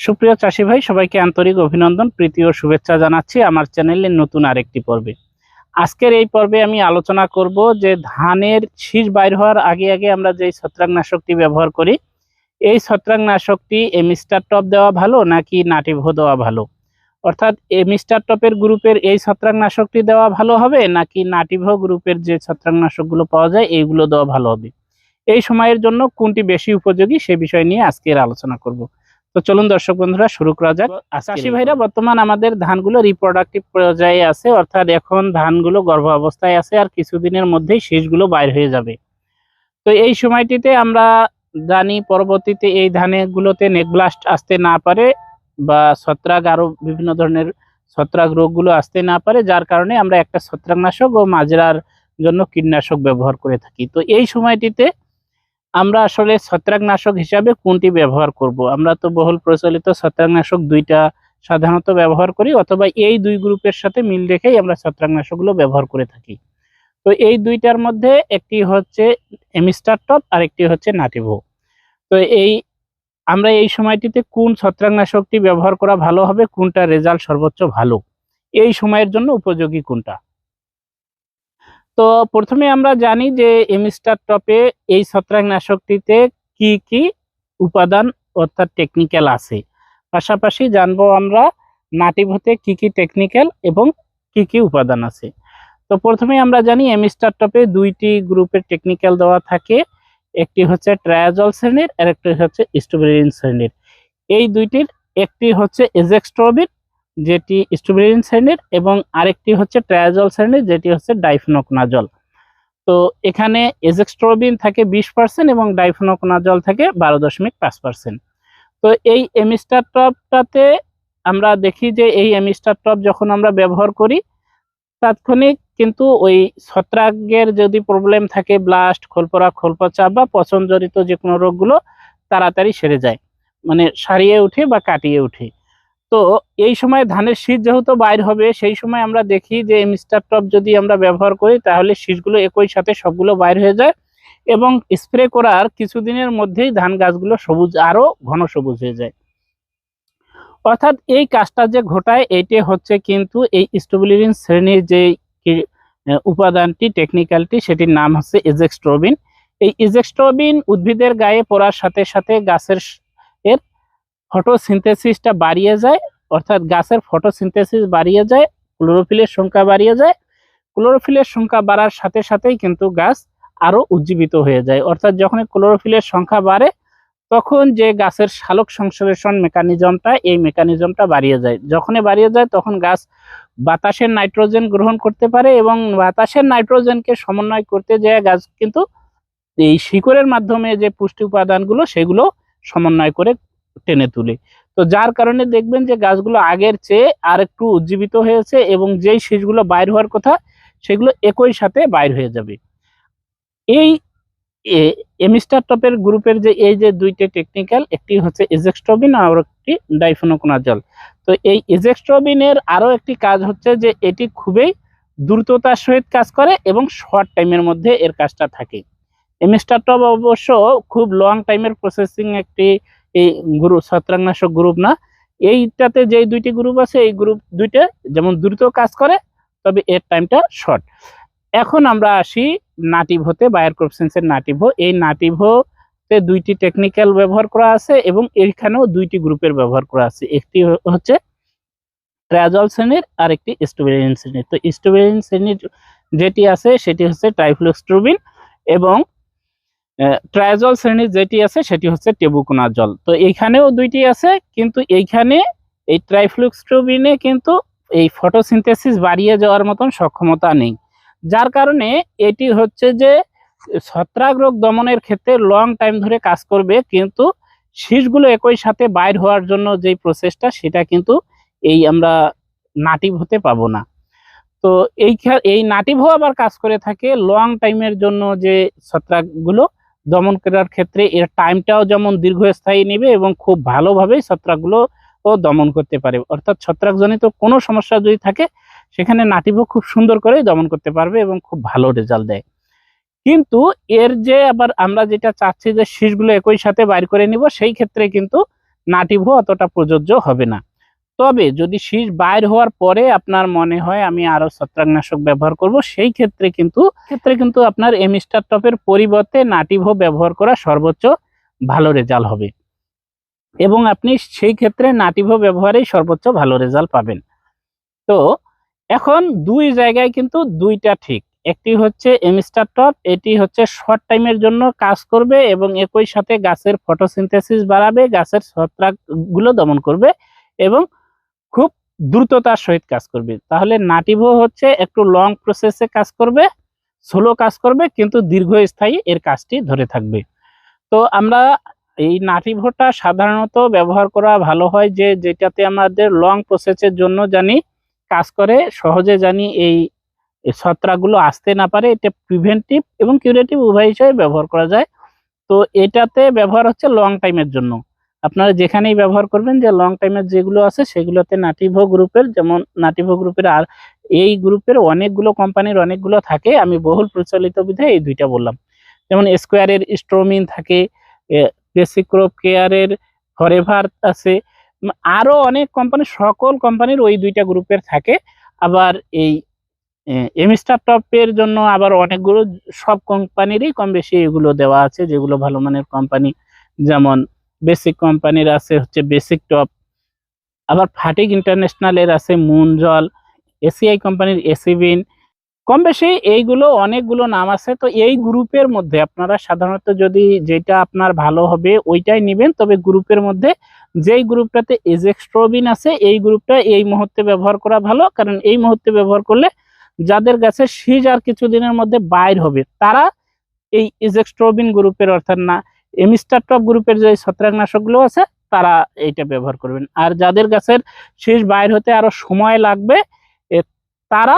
সুপ্রিয় চাষি ভাই, সবাইকে আন্তরিক অভিনন্দন, প্রীতি ও শুভেচ্ছা জানাচ্ছি আমার চ্যানেলের নতুন আরেকটি পর্বে। আজকের এই পর্বে আমি আলোচনা করব যে ধানের শীষ বাইর হওয়ার আগে আগে আমরা যে ছত্রাকনাশকটি ব্যবহার করি, এই ছত্রাকনাশকটি এমিস্টার টপ দেওয়া ভালো নাকি নাটিভো দেওয়া ভালো? অর্থাৎ এমিস্টার টপের গ্রুপের এই ছত্রাকনাশকটি দেওয়া ভালো হবে নাকি নাটিভো গ্রুপের যে ছত্রাকনাশকগুলো পাওয়া যায় এইগুলো দেওয়া ভালো হবে? এই সময়ের জন্য কোনটি বেশি উপযোগী সে বিষয় নিয়ে আজকের আলোচনা করব। তো চলুন দর্শক বন্ধুরা শুরু করা যাক। চাষি ভাইরা বর্তমান আমাদের ধানগুলো রিপ্রোডাক্টিভ পর্যায়ে আছে অর্থাৎ এখন ধানগুলো গর্ভ অবস্থায় আছে আর কিছুদিনের মধ্যেই শীষগুলো বাইর হয়ে যাবে। তো এই সময়টিতে আমরা জানি পরবর্তীতে এই ধানেগুলোতে নেকব্লাস্ট আসতে না পারে বা ছত্রাক আরও বিভিন্ন ধরনের ছত্রাক রোগগুলো আসতে না পারে যার কারণে আমরা একটা ছত্রাকনাশক ও মাজরার জন্য কীটনাশক ব্যবহার করে থাকি। তো এই সময়টিতে আমরা আসলে ছত্রাকনাশক হিসাবে কোনটি ব্যবহার করব? আমরা তো বহুল প্রচলিত ছত্রাকনাশক দুইটা সাধারণত ব্যবহার করি, অথবা এই দুই গ্রুপের সাথে মিল রেখেই আমরা ছত্রাকনাশকগুলো ব্যবহার করে থাকি। তো এই দুইটার মধ্যে একটি হচ্ছে এমিস্টার টপ আর একটি হচ্ছে নাটিভো। তো এই, আমরা এই সময়টিতে কোন ছত্রাকনাশকটি ব্যবহার করা ভালো হবে, কোনটা রেজাল্ট সর্বোচ্চ ভালো? এই সময়ের জন্য উপযোগী কোনটা? তো প্রথমে আমরা জানি যে এমিস্টার টপে এই ছত্রাকনাশকটিতে কি কি উপাদান অর্থাৎ টেকনিক্যাল আছে। পাশাপাশি জানব আমরা নাটিভতে কি কি টেকনিক্যাল এবং কি কি উপাদান আছে। তো প্রথমে আমরা জানি এমিস্টার টপে দুইটি গ্রুপের টেকনিক্যাল দেওয়া থাকে, একটি হচ্ছে ট্রায়াজল শ্রেণির আর একটি হচ্ছে স্ট্রবেরিন শ্রেণির। এই দুইটির, একটি হচ্ছে এজেক্সট্রবিন যেটি স্ট্রবেরিন শ্রেণির এবং আরেকটি হচ্ছে ট্রায়াজল শ্রেণির, যেটি হচ্ছে ডাইফেনকনাজল। তো এখানে এজেক্সট্রোবিন থাকে বিশ পার্সেন্ট এবং ডাইফেনকনাজল থাকে বারো দশমিক পাঁচ পার্সেন্ট তো এই এমিস্টার টপটাতে আমরা দেখি যে এই এমিস্টার টপ যখন আমরা ব্যবহার করি, তাৎক্ষণিক কিন্তু ওই ছত্রাকের যদি প্রবলেম থাকে, ব্লাস্ট খোলপরা খোলপচা বা পচনজনিত যে কোনো রোগগুলো তাড়াতাড়ি সেরে যায় মানে সারিয়ে উঠে বা কাটিয়ে উঠে। তো এই সময় ধানের শীষ যেহেতু বাইর হবে, সেই সময় আমরা দেখি যে মিস্টার টপ যদি আমরা ব্যবহার করি, তাহলে শীষগুলো একই সাথে সবগুলো বাইর হয়ে যায় এবং স্প্রে করার কিছুদিনের মধ্যেই ধান গাছগুলো সবুজ, আরও ঘন সবুজ হয়ে যায়। অর্থাৎ এই কাজটা যে ঘটায় এইটা হচ্ছে কিন্তু এই স্টোবিলিন শ্রেণির যে উপাদানটি টেকনিক্যালটি সেটির নাম হচ্ছে এজেক্সট্রোবিন এই ইজেক্সট্রোবিন উদ্ভিদের গায়ে পড়ার সাথে সাথে গাছের এর ফটোসিনথেসিসটা বাড়িয়ে যায়, অর্থাৎ গাছের ফটোসিনথেসিস বাড়িয়ে যায় ক্লোরোফিলের সংখ্যা বাড়িয়ে যায়। ক্লোরোফিলের সংখ্যা বাড়ার সাথে সাথেই কিন্তু গাছ আরও উজ্জীবিত হয়ে যায়। অর্থাৎ যখন ক্লোরোফিলের সংখ্যা বাড়ে, তখন যে গাছের শালক সংশ্লেষণ মেকানিজমটা এই মেকানিজমটা বাড়িয়ে যায়। যখনই বাড়িয়ে যায়, তখন গাছ বাতাসের নাইট্রোজেন গ্রহণ করতে পারে এবং বাতাসের নাইট্রোজেনকে সমন্বয় করতে যায় গাছ কিন্তু এই শিকড়ের মাধ্যমে যে পুষ্টি উপাদানগুলো, সেগুলো সমন্বয় করে টেনে তুলে। তো যার কারণে দেখবেন যে গাছগুলো আগের চেয়ে আর একটু উজ্জীবিত হয়েছে এবং যেই শীষগুলো বাইর হওয়ার কথা, সেগুলো একই সাথে বাইর হয়ে যাবে। এই এমিস্টার টপের গ্রুপের যে, এই যে দুইটা টেকনিক্যাল, একটি হচ্ছে এজেক্সট্রবিন আর একটি ডাইফেনোকোনাজল। তো এই এজেক্সট্রবিনের আরও একটি কাজ হচ্ছে যে, এটি খুবই দ্রুততার সহিত কাজ করে এবং শর্ট টাইমের মধ্যে এর কাজটা থাকে। এমিস্টার টপ অবশ্য খুব লং টাইমের প্রসেসিং একটি এই গ্রুপ ছত্রাকনাশক গ্রুপ না, এইটাতে যে দুইটি গ্রুপ আছে, এই গ্রুপ দুইটা যেমন দ্রুত কাজ করে, তবে এর টাইমটা শর্ট এখন আমরা আসি নাটিভ নাটিভোতে বায়োক্রপসেন্সের নাটিভো। এই নাটিভ নাটিভোতে দুইটি টেকনিক্যাল ব্যবহার করা আছে এবং এইখানেও দুইটি গ্রুপের ব্যবহার করা আছে। একটি হচ্ছে ট্রাজল শ্রেণির আর একটি স্ট্রোবেরিন শ্রেণির। তো স্ট্রোবেরিন শ্রেণির যেটি আছে, সেটি হচ্ছে ট্রাইফ্লোস্ট্রোবিন এবং ট্রায়াজল শ্রেণির যেটি আছে সেটি হচ্ছে টেবুকোনাজল। তো এইখানেও দুইটি আছে, কিন্তু এইখানে এই ট্রাইফ্লুক্সট্রোবিনে কিন্তু এই ফটোসিনথেসিস বাড়িয়ে যাওয়ার মতন সক্ষমতা নেই। যার কারণে এটি হচ্ছে যে, ছত্রাক রোগ দমনের ক্ষেত্রে লং টাইম ধরে কাজ করবে, কিন্তু শীষগুলো একই সাথে বাইর হওয়ার জন্য যেই প্রসেসটা, সেটা কিন্তু এই আমরা নাটিভ হতে পাবো না। তো এই এই নাটিভ আবার কাজ করে থাকে লং টাইমের জন্য যে ছত্রাকগুলো দমন করার ক্ষেত্রে এর টাইমটাও যেমন দীর্ঘস্থায়ী নেবে এবং খুব ভালোভাবেই ছত্রাকগুলো ও দমন করতে পারে। অর্থাৎ ছত্রাকজনিত কোনো সমস্যা যদি থাকে, সেখানে নাটিভো খুব সুন্দর করে দমন করতে পারবে এবং খুব ভালো রেজাল্ট দেয়। কিন্তু এর যে আবার আমরা যেটা চাচ্ছি যে শীষগুলো একই সাথে বাইর করে নিব, সেই ক্ষেত্রে কিন্তু নাটিভো অতটা প্রযোজ্য হবে না। তবে যদি শীষ বাইর হওয়ার পরে আপনার মনে হয় আমি আরও ছত্রাকনাশক ব্যবহার করব, সেই ক্ষেত্রে কিন্তু ক্ষেত্রে কিন্তু আপনার এমিস্টার টপের পরিবর্তে নাটিভো ব্যবহার করা সর্বোচ্চ ভালো রেজাল্ট হবে। এবং আপনি সেই ক্ষেত্রে নাটিভো ব্যবহারেই সর্বোচ্চ ভালো রেজাল্ট পাবেন। তো এখন দুই জায়গায় কিন্তু দুইটা ঠিক। একটি হচ্ছে এমিস্টার টপ, এটি হচ্ছে শর্ট টাইমের জন্য কাজ করবে এবং একই সাথে গাছের ফটোসিনথেসিস বাড়াবে, গাছের ছত্রাকগুলো দমন করবে এবং খুব দ্রুততার সহিত কাজ করবে। তাহলে নাটিভো হচ্ছে একটু লং প্রসেসে কাজ করবে স্লো কাজ করবে, কিন্তু দীর্ঘস্থায়ী এর কাজটি ধরে থাকবে। তো আমরা এই নাটিভোটা সাধারণত ব্যবহার করা ভালো হয় যে, যেটাতে আমাদের লং প্রসেসের জন্য জানি কাজ করে, সহজে জানি এই ছত্রাকগুলো আসতে না পারে, এটা প্রিভেন্টিভ এবং কিউরেটিভ উভয় হিসেবে ব্যবহার করা যায়। তো এটাতে ব্যবহার হচ্ছে লং টাইমের জন্য। আপনারা যেখানেই ব্যবহার করবেন, যে লং টাইমের যেগুলো আছে, সেগুলোতে নাটিভো গ্রুপের যেমন নাটিভো গ্রুপের আর এই গ্রুপের অনেকগুলো কোম্পানির অনেকগুলো থাকে, আমি বহুল প্রচলিত বিধায় এই দুইটা বললাম। যেমন স্কোয়ারের স্ট্রোমিন থাকে বেসিক ক্রপ কেয়ারের ফরেভার আছে আরও অনেক কোম্পানি সকল কোম্পানির ওই দুইটা গ্রুপের থাকে। আবার এই এমিস্টার টপের জন্য আবার অনেকগুলো, সব কোম্পানিরই কম বেশি এগুলো দেওয়া আছে, যেগুলো ভালো মানের কোম্পানি যেমন বেসিক কোম্পানির আছে, হচ্ছে বেসিক টপ আবার ফাটিক ইন্টারন্যাশনালের আছে মুন জল এসিআই কোম্পানির এসিবিন কম বেশি এইগুলো অনেকগুলো নাম আছে, তো এই গ্রুপের মধ্যে আপনারা সাধারণত যদি যেটা আপনার ভালো হবে ওইটাই নেবেন, তবে গ্রুপের মধ্যে যেই গ্রুপটাতে এজেক্সট্রোবিন আছে, এই গ্রুপটা এই মুহূর্তে ব্যবহার করা ভালো, কারণ এই মুহূর্তে ব্যবহার করলে যাদের গাছে সিজ আর কিছুদিনের মধ্যে বাইর হবে, তারা এই ইজেক্সট্রোবিন গ্রুপের অর্থাৎ না এমিস্টার টপ গ্রুপের যে ছত্রাকনাশকগুলো আছে, তারা এইটা ব্যবহার করবেন। আর যাদের গাছের শীষ বাইর হতে আরও সময় লাগবে তারা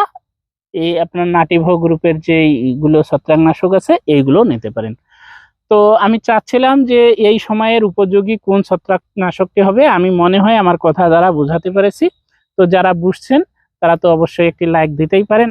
এই আপনার নাটিভো গ্রুপের যে এইগুলো ছত্রাকনাশক আছে, এইগুলো নিতে পারেন। তো আমি চাচ্ছিলাম যে এই সময়ের উপযোগী কোন ছত্রাকনাশকটি হবে, আমি মনে হয় আমার কথা দ্বারা বোঝাতে পেরেছি। তো যারা বুঝছেন, তারা তো অবশ্যই একটি লাইক দিতেই পারেন।